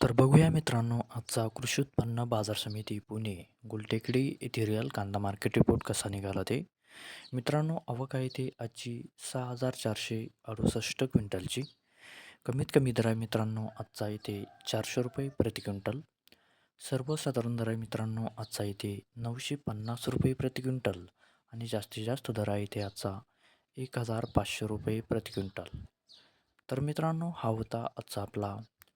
तर बघूया मित्रांनो आजचा कृषी उत्पन्न बाजार समिती पुणे गुलटेकडी येथे रिअल कांदा मार्केट रिपोर्ट कसा निघाला ते? मित्रांनो आवक आहे ते आजची सहा हजार चारशे अडुसष्ट क्विंटलची. कमीत कमी दर आहे मित्रांनो आजचा येथे चारशे रुपये प्रति क्विंटल. सर्वसाधारण दर आहे मित्रांनो आजचा येथे नऊशे पन्नास रुपये प्रति क्विंटल आणि जास्तीत जास्त दर आहे इथे आजचा एक हजार पाचशे रुपये प्रति क्विंटल. तर मित्रांनो हा होता आजचा आपला